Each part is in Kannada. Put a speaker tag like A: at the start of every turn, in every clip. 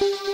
A: thank you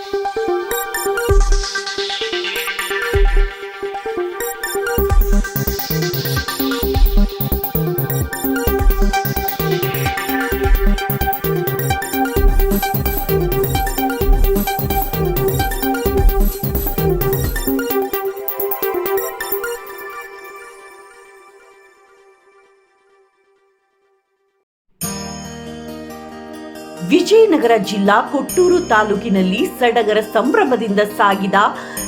A: ವಿಜಯನಗರ ಜಿಲ್ಲಾ ಕೊಟ್ಟೂರು ತಾಲೂಕಿನಲ್ಲಿ ಸಡಗರ ಸಂಭ್ರಮದಿಂದ ಸಾಗಿದ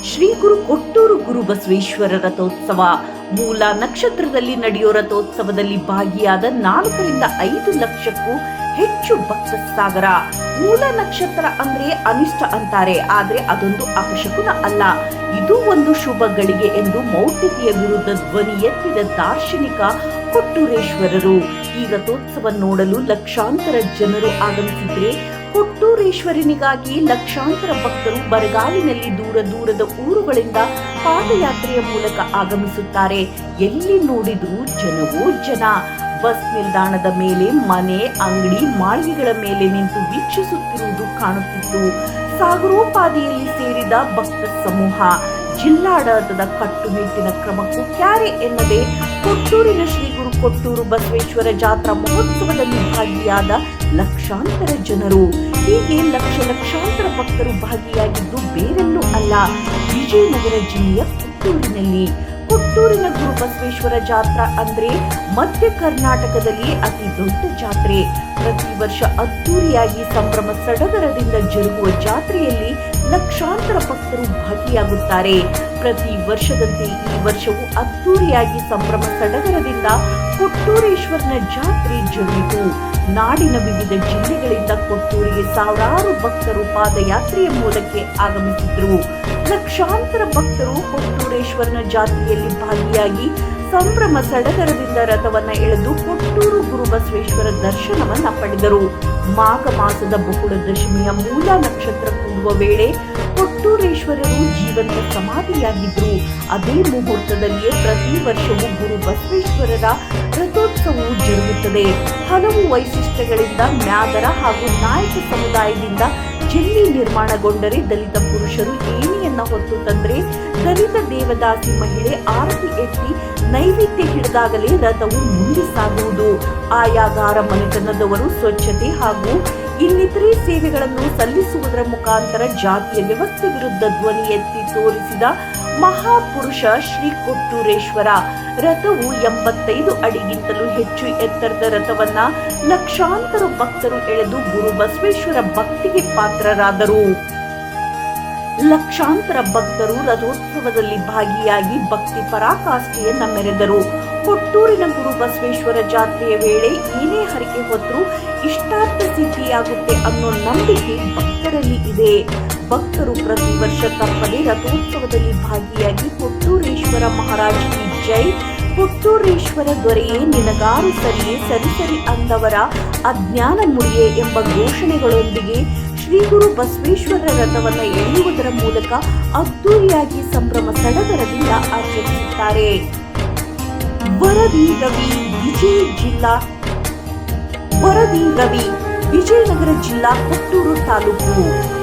A: ಶ್ರೀ ಗುರು ಕೊಟ್ಟೂರು ಗುರು ಬಸವೇಶ್ವರ ರಥೋತ್ಸವ. ಮೂಲ ನಕ್ಷತ್ರದಲ್ಲಿ ನಡೆಯೋ ರಥೋತ್ಸವದಲ್ಲಿ ಭಾಗಿಯಾದ ನಾಲ್ಕರಿಂದ ಐದು ಲಕ್ಷಕ್ಕೂ ಹೆಚ್ಚು ಭಕ್ತ ಸಾಗರ ಮೂಲ ನಕ್ಷತ್ರ ಅಂದ್ರೆ ಅನಿಷ್ಟ ಅಂತಾರೆ, ಆದ್ರೆ ಅದೊಂದು ಅಪಶಕುನ ಅಲ್ಲ. ಇದು ಒಂದು ಶುಭ ಗಳಿಗೆ ಎಂದು ಮೌಢ್ಯತೆಯ ವಿರುದ್ಧ ಧ್ವನಿ ಎತ್ತಿದ ದಾರ್ಶನಿಕ ಕೊಟ್ಟೂರೇಶ್ವರರು. ಈ ರಥೋತ್ಸವ ನೋಡಲು ಲಕ್ಷಾಂತರ ಜನರು ಆಗಮಿಸಿದ್ರೆ ಕೊಟ್ಟೂರೇಶ್ವರನಿಗಾಗಿ ಲಕ್ಷಾಂತರ ಭಕ್ತರು ಬರಗಾಲಿನಲ್ಲಿ ದೂರ ದೂರದ ಊರುಗಳಿಂದ ಪಾದಯಾತ್ರೆಯ ಮೂಲಕ ಆಗಮಿಸುತ್ತಾರೆ. ಎಲ್ಲಿ ನೋಡಿದ್ರು ಜನವೋ ಜನ. ಬಸ್ ನಿಲ್ದಾಣದ ಮೇಲೆ ಮನೆ, ಅಂಗಡಿ, ಮಾಳಿಗೆಗಳ ಮೇಲೆ ನಿಂತು ವೀಕ್ಷಿಸುತ್ತಿರುವುದು ಕಾಣುತ್ತಿತ್ತು. ಸಾಗರೋಪಾದಿಯಲ್ಲಿ ಸೇರಿದ ಭಕ್ತ ಸಮೂಹ. ಜಿಲ್ಲಾಡಳಿತದ ಕಟ್ಟುನಿಟ್ಟಿನ ಕ್ರಮಕ್ಕೂ ಕ್ಯಾರೆ ಎನ್ನದೆ ಕೊಟ್ಟೂರಿನ ಶ್ರೀ ಕೊಟ್ಟೂರು ಬಸವೇಶ್ವರ ಜಾತ್ರಾ ಮಹೋತ್ಸವದಲ್ಲಿ ಭಾಗಿಯಾದ ಲಕ್ಷಾಂತರ ಜನರು. ಹೀಗೆ ಲಕ್ಷ ಲಕ್ಷಾಂತರ ಭಕ್ತರು ಭಾಗಿಯಾಗಿದ್ದು ಬೇರೆಲ್ಲೂ ಅಲ್ಲ. ವಿಜಯನಗರ ಜಿಲ್ಲೆಯ ಪುತ್ತೂರಿನಲ್ಲಿ. ಕೊಟ್ಟೂರಿನ ಗುರು ಬಸವೇಶ್ವರ ಜಾತ್ರಾ ಅಂದ್ರೆ ಮಧ್ಯ ಕರ್ನಾಟಕದಲ್ಲಿ ಅತಿ ದೊಡ್ಡ ಜಾತ್ರೆ. ಪ್ರತಿ ವರ್ಷ ಅದ್ದೂರಿಯಾಗಿ ಸಂಭ್ರಮ ಸಡಗರದಿಂದ ಜರುಗುವ ಜಾತ್ರೆಯಲ್ಲಿ ಲಕ್ಷಾಂತರ ಭಕ್ತರು ಭಾಗಿಯಾಗುತ್ತಾರೆ. ಪ್ರತಿ ವರ್ಷದಂತೆ ಈ ವರ್ಷವೂ ಅದ್ದೂರಿಯಾಗಿ ಸಂಭ್ರಮ ಸಡಗರದಿಂದ ಕೊಟ್ಟೂರೇಶ್ವರನ ಜಾತ್ರೆ ಜರುಗಿತು. ನಾಡಿನ ವಿವಿಧ ಜಿಲ್ಲೆಗಳಿಂದ ಕೊಟ್ಟೂರಿಗೆ ಸಾವಿರಾರು ಭಕ್ತರು ಪಾದಯಾತ್ರೆಯ ಮೂಲಕ್ಕೆ ಆಗಮಿಸಿದ್ರು. ಲಕ್ಷಾಂತರ ಭಕ್ತರು ಕೊಟ್ಟೂರೇಶ್ವರನ ಜಾತ್ರೆಯಲ್ಲಿ ಭಾಗಿಯಾಗಿ ಸಂಭ್ರಮ ಸಡಗರದಿಂದ ರಥವನ್ನ ಎಳೆದು ಕೊಟ್ಟೂರು ಗುರುಬಸವೇಶ್ವರ ದರ್ಶನವನ್ನ ಪಡೆದರು. ಮಾಘ ಮಾಸದ ಬಹುಳ ದಶಮಿಯ ಮೂಲ ನಕ್ಷತ್ರ ಕೂಡುವ ವೇಳೆ ಕೊಟ್ಟೂರೇಶ್ವರರು ಜೀವಂತ ಸಮಾಧಿಯಾಗಿದ್ರು ಅದೇ ಮುಹೂರ್ತದಲ್ಲಿಯೇ ಪ್ರತಿ ವರ್ಷವೂ ಗುರು ಬಸವೇಶ್ವರರ ರಥೋತ್ಸವವು ಜರುಗುತ್ತದೆ. ಹಲವು ವೈಶಿಷ್ಟ್ಯಗಳಿಂದ ಮ್ಯಾದರ ಹಾಗೂ ನಾಯಕ ಸಮುದಾಯದಿಂದ ಜಿಲ್ಲೆ ನಿರ್ಮಾಣಗೊಂಡರೆ ದಲಿತ ಪುರುಷರು ಏಣಿಯನ್ನ ಹೊತ್ತು ತಂದ್ರೆ ದಲಿತ ದೇವದಾಸಿ ಮಹಿಳೆ ಆರತಿ ಎತ್ತಿ ನೈವೇದ್ಯ ಹಿಡಿದಾಗಲೇ ರಥವು ಮುಂದೆ ಸಾಗುವುದು. ಆಯಾಗಾರ ಮನೆತನದವರು ಸ್ವಚ್ಛತೆ ಹಾಗೂ ಇನ್ನಿತರೆ ಸೇವೆಗಳನ್ನು ಸಲ್ಲಿಸುವುದರ ಮುಖಾಂತರ ಜಾತಿಯ ವ್ಯವಸ್ಥೆ ವಿರುದ್ಧ ಧ್ವನಿ ಎತ್ತಿ ತೋರಿಸಿದ ಮಹಾಪುರುಷ ಶ್ರೀ ಕೊಟ್ಟೂರೇಶ್ವರ, ರಥವು ಎಂಬತ್ತೈದು ಅಡಿಗಿಂತಲೂ ಹೆಚ್ಚು ಎತ್ತರದ ರಥವನ್ನ ಲಕ್ಷಾಂತರ ಭಕ್ತರು ಎಳೆದು ಗುರು ಬಸವೇಶ್ವರ ಭಕ್ತಿಗೆ ಪಾತ್ರರಾದರು. ಲಕ್ಷಾಂತರ ಭಕ್ತರು ರಥೋತ್ಸವದಲ್ಲಿ ಭಾಗಿಯಾಗಿ ಭಕ್ತಿ ಪರಾಕಾಷ್ಠೆಯನ್ನ ಮೆರೆದರು. ಕೊಟ್ಟೂರಿನ ಗುರು ಬಸವೇಶ್ವರ ಜಾತ್ರೆಯ ವೇಳೆ ಏನೇ ಹರಿಕೆ ಹೊತ್ತರೂ ಇಷ್ಟಾರ್ಥ ಸಿದ್ಧಿಯಾಗುತ್ತೆ ಅನ್ನೋ ನಂಬಿಕೆ ಭಕ್ತರಲ್ಲಿ ಇದೆ. ಭಕ್ತರು ಪ್ರತಿ ವರ್ಷ ತಪ್ಪದೆ ರಥೋತ್ಸವದಲ್ಲಿ ಭಾಗಿಯಾಗಿ ಕೊಟ್ಟೂರೇಶ್ವರ ಮಹಾರಾಜ್ ಜೈ. ಕೊಟ್ಟೂರೇಶ್ವರ ದೊರೆಯೇ ನಿನಗಾರು ಸರಿಯೇ ಸರಿ ಅಂದವರ ಅಜ್ಞಾನ ಮುರಿಯೇ ಎಂಬ ಘೋಷಣೆಗಳೊಂದಿಗೆ ಶ್ರೀ ಗುರು ಬಸವೇಶ್ವರ ರಥವನ್ನು ಎಳೆಯುವುದರ ಮೂಲಕ ಅದ್ದೂರಿಯಾಗಿ ಸಂಭ್ರಮ ಸಡಗರದಿಂದ ಆಚರಿಸುತ್ತಾರೆ. ವರದಿ ರವಿ ವಿಜಯ ಜಿಲ್ಲಾ. ವರದಿ ರವಿ ವಿಜಯನಗರ ಜಿಲ್ಲಾ ಕೊಟ್ಟೂರು ತಾಲೂಕು.